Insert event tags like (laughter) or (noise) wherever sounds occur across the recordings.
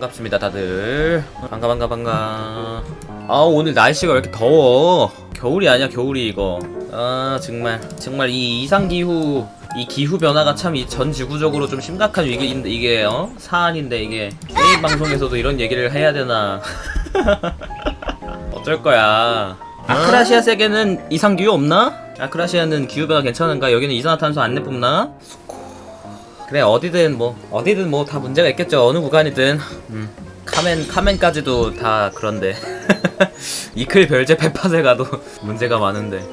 반갑습니다 다들. 반가 반가 반가. 아 오늘 날씨가 왜 이렇게 더워? 겨울이 아니야 겨울이 이거. 아 정말 정말 이 이상기후 이 기후 변화가 참 이 전 지구적으로 좀 심각한 위기인데 이게 어? 사안인데 이게 게임 방송에서도 이런 얘기를 해야 되나. (laughs) 어쩔 거야. 아크라시아 세계는 이상기후 없나? 아크라시아는 기후변화 괜찮은가? 여기는 이산화탄소 안 내뿜나? 그래 어디든 뭐 어디든 뭐 다 문제가 있겠죠 어느 구간이든 음. 카멘 카멘까지도 다 그런데 (laughs) 이클 별제 페팟에 가도 문제가 많은데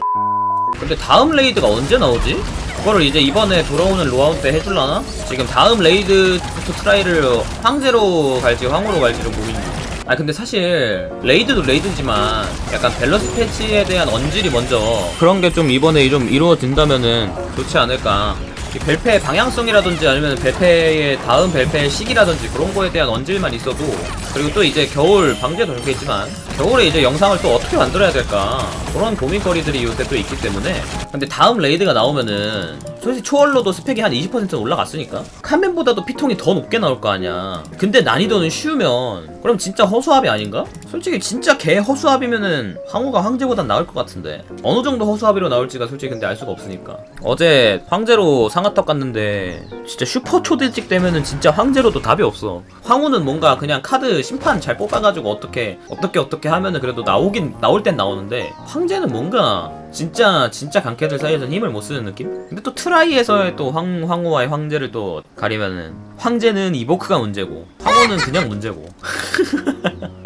근데 다음 레이드가 언제 나오지? 그거를 이제 이번에 돌아오는 로아웃 때 해줄라나? 지금 다음 레이드부터 트라이를 황제로 갈지 황으로 갈지 좀 고민 중. 아 근데 사실 레이드도 레이드지만 약간 밸런스 패치에 대한 언질이 먼저 그런 게 좀 이번에 좀 이루어진다면은 좋지 않을까 이 벨페의 방향성이라든지 아니면 벨페의 다음 벨페의 시기라든지 그런 거에 대한 언질만 있어도 그리고 또 이제 겨울 방제도 적혀있지만 겨울에 이제 영상을 또 어떻게 만들어야 될까 그런 고민거리들이 요새 또 있기 때문에 근데 다음 레이드가 나오면은 솔직히 초월로도 스펙이 한 20% 올라갔으니까. 카멘보다도 피통이 더 높게 나올 거 아니야. 근데 난이도는 쉬우면 그럼 진짜 허수아비 아닌가? 솔직히 진짜 개 허수아비면은 황후가 황제보단 나을 것 같은데. 어느 정도 허수아비로 나올지가 솔직히 근데 알 수가 없으니까. 어제 황제로 상아떡 갔는데 진짜 슈퍼 초딜찍 되면은 진짜 황제로도 답이 없어. 황후는 뭔가 그냥 카드 심판 잘 뽑아가지고 어떻게 어떻게 어떻게 하면은 그래도 나오긴 나올 땐 나오는데 황제는 뭔가 진짜 진짜 강캐들 사이에서는 힘을 못 쓰는 느낌? 근데 또 트라이에서의 또 황, 황후와의 황제를 또 가리면은 황제는 이보크가 문제고 황후는 그냥 문제고 (laughs)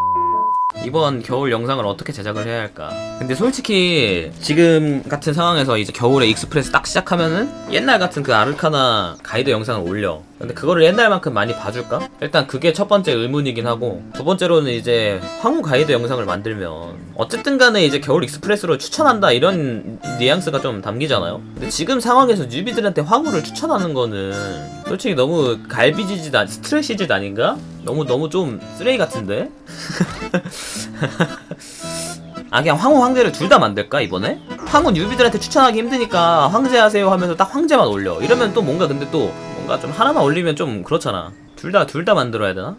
이번 겨울 영상을 어떻게 제작을 해야 할까? 근데 솔직히 지금 같은 상황에서 이제 겨울에 익스프레스 딱 시작하면은 옛날 같은 그 아르카나 가이드 영상을 올려. 근데 그거를 옛날만큼 많이 봐줄까? 일단 그게 첫 번째 의문이긴 하고 두 번째로는 이제 황후 가이드 영상을 만들면 어쨌든 간에 이제 겨울 익스프레스로 추천한다 이런 뉘앙스가 좀 담기잖아요. 근데 지금 상황에서 뉴비들한테 황후를 추천하는 거는 솔직히 너무 갈비지짓 아 스트레시짓 아닌가? 너무 너무 좀 쓰레기 같은데? (laughs) 아 그냥 황후 황제를 둘 다 만들까 이번에? 황후 뉴비들한테 추천하기 힘드니까 황제 하세요 하면서 딱 황제만 올려 이러면 또 뭔가 근데 또 뭔가 좀 하나만 올리면 좀 그렇잖아. 둘 다 둘 다 만들어야 되나?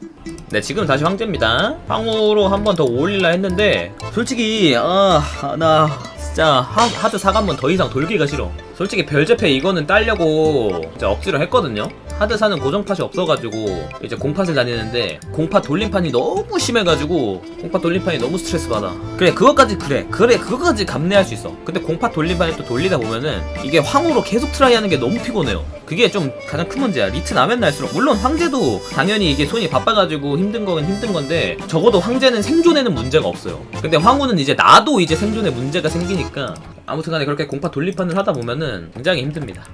네 지금 다시 황제입니다. 황후로 한 번 더 올릴라 했는데 솔직히 아나 진짜 하, 하드 4관문 더 이상 돌기가 싫어 솔직히 별제패 이거는 따려고 이제 억지로 했거든요. 하드 사는 고정팟이 없어가지고 이제 공팟을 다니는데 공팟 돌림판이 너무 심해가지고 공팟 돌림판이 너무 스트레스 받아. 그래 그것까지 그래 그래 그것까지 감내할 수 있어. 근데 공팟 돌림판을 또 돌리다 보면은 이게 황후로 계속 트라이하는 게 너무 피곤해요. 그게 좀 가장 큰 문제야. 리트 나면 날수록. 물론 황제도 당연히 이게 손이 바빠가지고 힘든 거는 힘든 건데 적어도 황제는 생존에는 문제가 없어요. 근데 황후는 이제 나도 이제 생존에 문제가 생기니까 아무튼 간에 그렇게 공파 돌림판을 하다 보면은 굉장히 힘듭니다.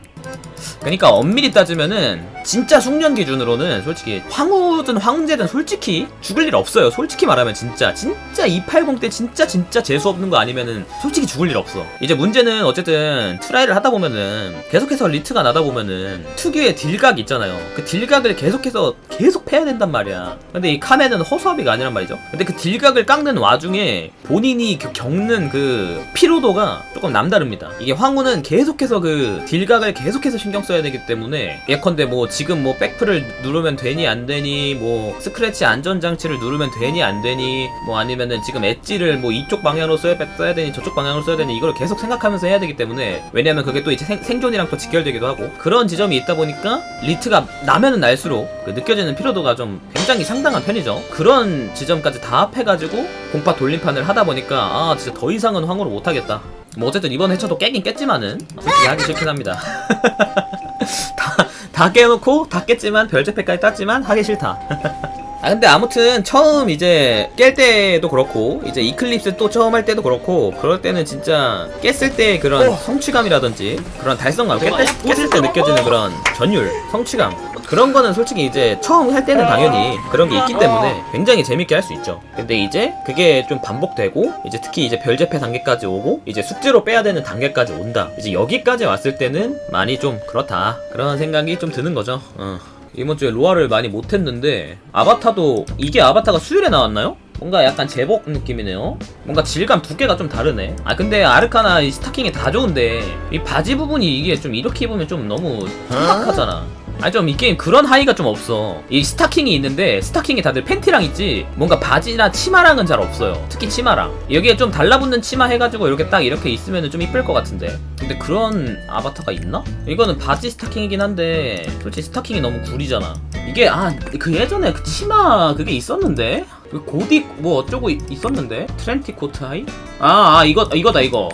그러니까 엄밀히 따지면은 진짜 숙련 기준으로는 솔직히 황후든 황제든 솔직히 죽을 일 없어요. 솔직히 말하면 진짜 진짜 280 때 진짜 진짜 재수 없는 거 아니면은 솔직히 죽을 일 없어. 이제 문제는 어쨌든 트라이를 하다 보면은 계속해서 리트가 나다 보면은 특유의 딜각 있잖아요. 그 딜각을 계속해서 계속 패야 된단 말이야. 근데 이 카멘은 허수아비가 아니란 말이죠. 근데 그 딜각을 깎는 와중에 본인이 그 겪는 그 피로도가 조금 남다릅니다. 이게 황후는 계속해서 그 딜각을 계속 해서 신경 써야 되기 때문에 예컨대 뭐 지금 뭐 백프를 누르면 되니 안 되니 뭐 스크래치 안전장치를 누르면 되니 안 되니 뭐 아니면은 지금 엣지를 뭐 이쪽 방향으로 써야, 써야 되니 저쪽 방향으로 써야 되니 이걸 계속 생각하면서 해야 되기 때문에 왜냐면 그게 또 이제 생, 생존이랑 또 직결되기도 하고 그런 지점이 있다 보니까 리트가 나면은 날수록 그 느껴지는 피로도가 좀 굉장히 상당한 편이죠. 그런 지점까지 다 합해가지고 공파 돌림판을 하다 보니까 아 진짜 더 이상은 황후로 못하겠다 뭐 어쨌든 이번 회차도 깨긴 깼지만은 솔직히 하기 싫긴 합니다. (laughs) 다, 다 깨놓고 다 깼지만 별제패까지 땄지만 하기 싫다. (laughs) 아 근데 아무튼 처음 이제 깰 때도 그렇고 이제 이클립스 또 처음 할 때도 그렇고 그럴 때는 진짜 깼을 때 그런 어. 성취감이라든지 그런 달성감 깼, 때, 깼을 때 느껴지는 그런 전율 성취감 그런 거는 솔직히 이제 처음 할 때는 당연히 그런 게 있기 때문에 굉장히 재밌게 할 수 있죠 근데 이제 그게 좀 반복되고 이제 특히 이제 별제패 단계까지 오고 이제 숙제로 빼야 되는 단계까지 온다 이제 여기까지 왔을 때는 많이 좀 그렇다 그런 생각이 좀 드는 거죠 어. 이번 주에 로아를 많이 못했는데 아바타도 이게 아바타가 수율에 나왔나요? 뭔가 약간 제복 느낌이네요. 뭔가 질감 두께가 좀 다르네. 아 근데 아르카나 이 스타킹이 다 좋은데 이 바지 부분이 이게 좀 이렇게 입으면 좀 너무 천박하잖아. 아니 좀 이 게임 그런 하이가 좀 없어. 이 스타킹이 있는데 스타킹이 다들 팬티랑 있지. 뭔가 바지나 치마랑은 잘 없어요. 특히 치마랑. 여기에 좀 달라붙는 치마 해가지고 이렇게 딱 이렇게 있으면 좀 이쁠 것 같은데. 근데 그런 아바타가 있나? 이거는 바지 스타킹이긴 한데 솔직히 스타킹이 너무 구리잖아. 이게 아 그 예전에 그 치마 그게 있었는데? 그 고딕 뭐 어쩌고 이- 있었는데? 트렌티 코트 하이? 아, 아 이거 이거다 이거.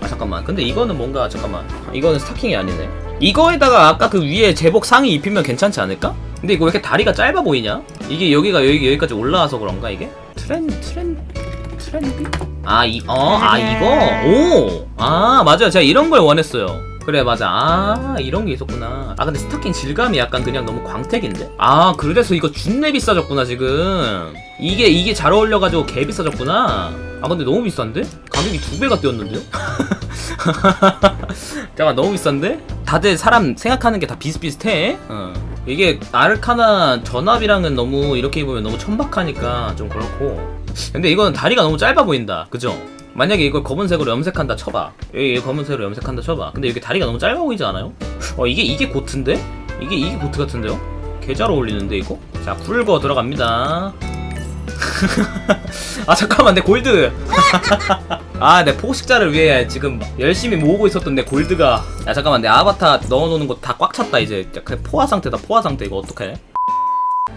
아 잠깐만. 근데 이거는 뭔가 잠깐만. 이거는 스타킹이 아니네 이거에다가 아까 그 위에 제복 상의 입히면 괜찮지 않을까? 근데 이거 왜 이렇게 다리가 짧아 보이냐? 이게 여기가 여기 여기까지 올라와서 그런가 이게? 트렌 트렌 트렌디? 아 이 어 아 이거? 오아 맞아요. 제가 이런 걸 원했어요. 그래 맞아. 아 이런 게 있었구나. 아 근데 스타킹 질감이 약간 그냥 너무 광택인데? 아 그래서 이거 준내 비싸졌구나 지금. 이게 이게 잘 어울려가지고 개 비싸졌구나 아 근데 너무 비싼데 가격이 두 배가 뛰었는데요 (laughs) 잠깐 너무 비싼데 다들 사람 생각하는 게 다 비슷비슷해 어. 이게 아르카나 전압이랑은 너무 이렇게 입으면 너무 천박하니까 좀 그렇고 근데 이거는 다리가 너무 짧아 보인다 그죠 만약에 이걸 검은색으로 염색한다 쳐봐 여기 검은색으로 염색한다 쳐봐 근데 여기 다리가 너무 짧아 보이지 않아요? 어 이게 이게 고트인데? 이게 이게 고트 같은데요? 개 잘 어울리는데 이거? 자 굴거 들어갑니다 (laughs) 아 잠깐만 내 골드. (laughs) 아 내 포식자를 위해 지금 열심히 모으고 있었던 내 골드가. 야 잠깐만 내 아바타 넣어놓는 거 다 꽉 찼다 이제. 그 포화 상태다 포화 상태. 이거 어떡해?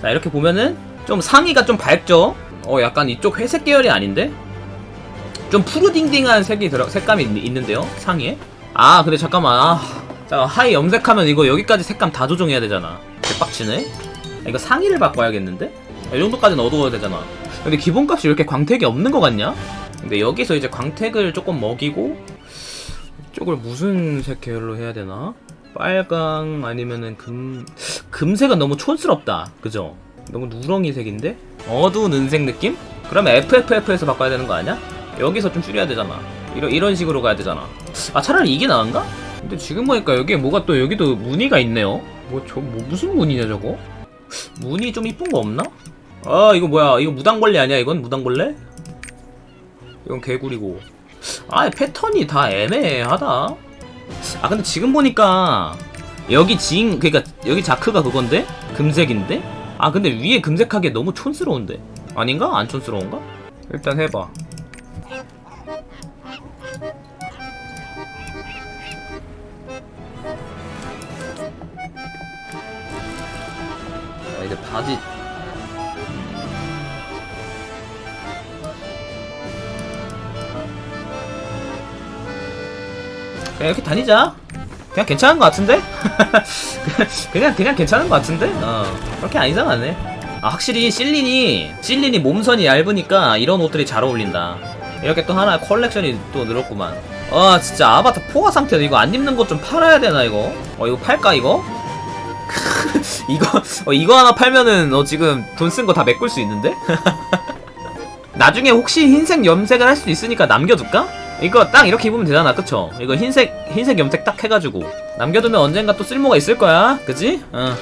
자 이렇게 보면은 좀 상의가 좀 밝죠? 어 약간 이쪽 회색 계열이 아닌데? 좀 푸르딩딩한 색이 들어 색감이 있, 는데요 상의에? 아 근데 잠깐만 아, 자 하이 염색하면 이거 여기까지 색감 다 조정해야 되잖아. 개빡치네. 아, 이거 상의를 바꿔야겠는데 이 정도까지는 얻어야 되잖아 근데 기본값이 왜 이렇게 광택이 없는 것 같냐 근데 여기서 이제 광택을 조금 먹이고 이쪽을 무슨 색 계열로 해야 되나 빨강 아니면은 금 금색은 너무 촌스럽다 그죠 너무 누렁이 색인데 어두운 은색 느낌 그러면 FFF에서 바꿔야 되는 거 아니야? 여기서 좀 줄여야 되잖아. 이런 이런 식으로 가야 되잖아. 아 차라리 이게 나은가? 근데 지금 보니까 여기에 뭐가 또 여기도 무늬가 있네요. 뭐저뭐 무슨 무늬냐 저거? 무늬 좀 이쁜 거 없나? 아 이거 뭐야? 이거 무당벌레 아니야? 이건 무당벌레? 이건 개구리고. 아 패턴이 다 애매하다. 아 근데 지금 보니까 여기 징 그러니까 여기 자크가 그건데 금색인데? 아 근데 위에 금색하기 너무 촌스러운데 아닌가? 안 촌스러운가? 일단 해봐. 아, 이제 바지 그냥 이렇게 다니자 그냥 괜찮은 것 같은데? (laughs) 그냥 그냥 괜찮은 것 같은데? 어 그렇게 안 이상하네 아 확실히 실린이 실린이 몸선이 얇으니까 이런 옷들이 잘 어울린다 이렇게 또 하나 컬렉션이 또 늘었구만 아 진짜 아바타 포화 상태 이거 안 입는 것 좀 팔아야 되나 이거 어 이거 팔까 이거? (laughs) 이거 어, 이거 하나 팔면은 너 지금 돈 쓴 거 다 메꿀 수 있는데? (laughs) 나중에 혹시 흰색 염색을 할수 있으니까 남겨둘까? 이거 딱 이렇게 입으면 되잖아 그쵸? 이거 흰색 흰색 염색 딱 해가지고 남겨두면 언젠가 또 쓸모가 있을 거야 그지? 어